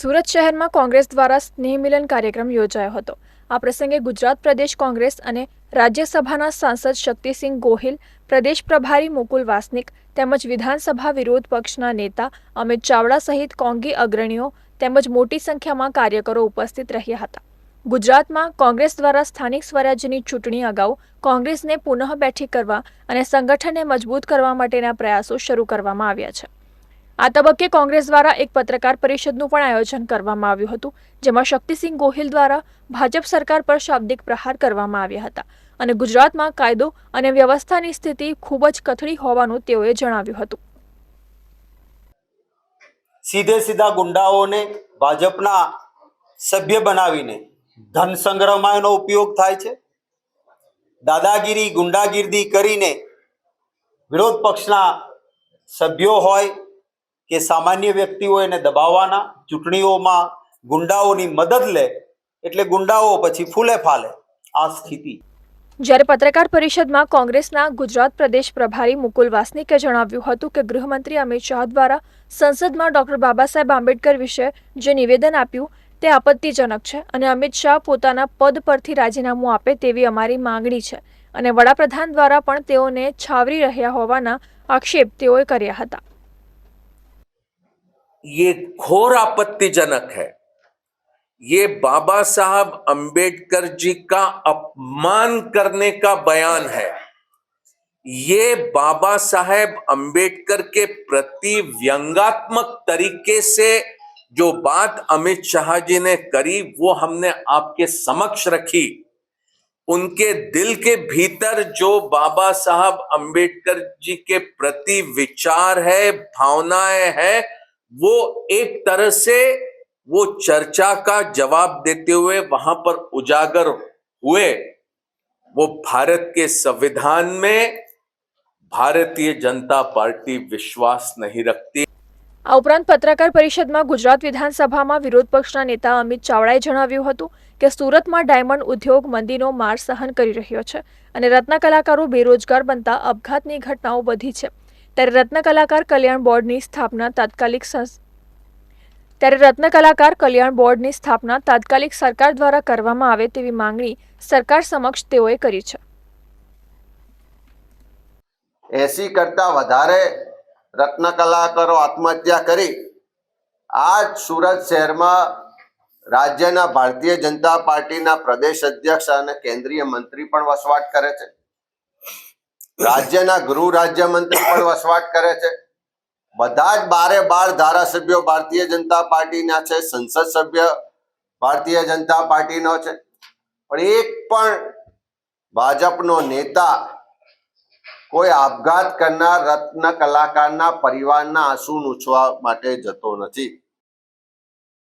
સુરત શહેરમાં કોંગ્રેસ દ્વારા સ્નેહ મિલન કાર્યક્રમ યોજાયો હતો. આ પ્રસંગે ગુજરાત પ્રદેશ કોંગ્રેસ અને રાજ્યસભાના સાંસદ શક્તિસિંહ ગોહિલ, પ્રદેશ પ્રભારી મુકુલ વાસનિક તેમજ વિધાનસભા વિરોધ પક્ષના નેતા અમિત ચાવડા સહિત કોંગી અગ્રણીઓ તેમજ મોટી સંખ્યામાં કાર્યકરો ઉપસ્થિત રહ્યા હતા. ગુજરાતમાં કોંગ્રેસ દ્વારા સ્થાનિક સ્વરાજ્યની ચૂંટણી અગાઉ કોંગ્રેસને પુનઃ બેઠી કરવા અને સંગઠનને મજબૂત કરવા માટેના પ્રયાસો શરૂ કરવામાં આવ્યા છે. આ તબક્કે કોંગ્રેસ દ્વારા એક પત્રકાર પરિષદનું પણ આયોજન કરવામાં આવ્યું હતું, જેમાં શક્તિસિંહ ગોહિલ દ્વારા ભાજપ સરકાર પર શાબ્દિક પ્રહાર કરવામાં આવ્યા હતા અને ગુજરાતમાં કાયદો અને વ્યવસ્થાની સ્થિતિ ખૂબ જ કથળી હોવાનું તેઓએ જણાવ્યું હતું. સીધે સીધા ગુંડાઓને ભાજપના સભ્ય બનાવીને ધન સંગ્રહમાં એનો ઉપયોગ થાય છે. દાદાગીરી, ગુંડાગીરી કરીને વિરોધ પક્ષના સભ્યો હોય કે સામાન્ય વ્યક્તિઓ એને દબાવવાના, ચૂંટણીઓમાં ગુંડાઓની મદદ લે, એટલે ગુંડાઓ પછી ફૂલે ફાલે. આ સ્થિતિ. જ્યારે પત્રકાર પરિષદમાં કોંગ્રેસના ગુજરાત પ્રદેશ પ્રભારી મુકુલ વાસનિકે જણાવ્યું હતું કે ગૃહમંત્રી અમિત શાહ દ્વારા સંસદમાં ડોક્ટર બાબા સાહેબ આંબેડકર વિશે જે નિવેદન આપ્યું તે આપત્તિજનક છે અને અમિત શાહ પોતાના પદ પરથી રાજીનામું આપે તેવી અમારી માંગણી છે. અને વડાપ્રધાન દ્વારા પણ તેઓને છાવરી રહ્યા હોવાના આક્ષેપ તેઓએ કર્યા હતા. ये घोर आपत्तिजनक है। ये बाबा साहब अंबेडकर जी का अपमान करने का बयान है। ये बाबा साहेब अंबेडकर के प्रति व्यंगात्मक तरीके से जो बात अमित शाह जी ने करी, वो हमने आपके समक्ष रखी। उनके दिल के भीतर जो बाबा साहब अंबेडकर जी के प्रति विचार है, भावनाएँ है वो एक तरह से वो चर्चा का जवाब देते हुए वहां पर उजागर हुए वो भारत के संविधान में भारतीय जनता पार्टी विश्वास नहीं रखती આ ઉપરાંત પત્રકાર પરિષદમાં ગુજરાત વિધાનસભામાં વિરોધ પક્ષના નેતા અમિત ચાવડાએ જણાવ્યું હતું કે સુરતમાં ડાયમંડ ઉદ્યોગ મંદીનો માર સહન કરી રહ્યો છે અને રત્ન કલાકારો બેરોજગાર બનતા અપઘાતની ઘટનાઓ વધી છે ત્યારે રત્ન કલાકાર કલ્યાણ બોર્ડની સ્થાપના તાત્કાલિક ત્યારે રત્ન કલ્યાણ બોર્ડની સ્થાપના તાત્કાલિક સરકાર દ્વારા કરવામાં આવે તેવી માંગણી સરકાર સમક્ષ તેઓએ કરી છે. એસી કરતા વધારે રત્ન કલાકારો આત્મહત્યા કરી આજ સુરત શહેરમાં રાજ્યના ભારતીય જનતા પાર્ટીના પ્રદેશ અધ્યક્ષ અને કેન્દ્રીય મંત્રી પણ વસવાટ કરે છે. રાજ્યના ગૃહ રાજ્યમંત્રી પણ વસવાટ કરે છે. બધા જ બારે બાર ધારાસભ્યો ભારતીય જનતા પાર્ટીના છે, સંસદ સભ્ય ભારતીય જનતા પાર્ટીનો છે. પણ એક પણ ભાજપનો નેતા કોઈ આપઘાત કરનાર રત્ન કલાકારના પરિવારના આંસુ નૂછવા માટે જતો નથી.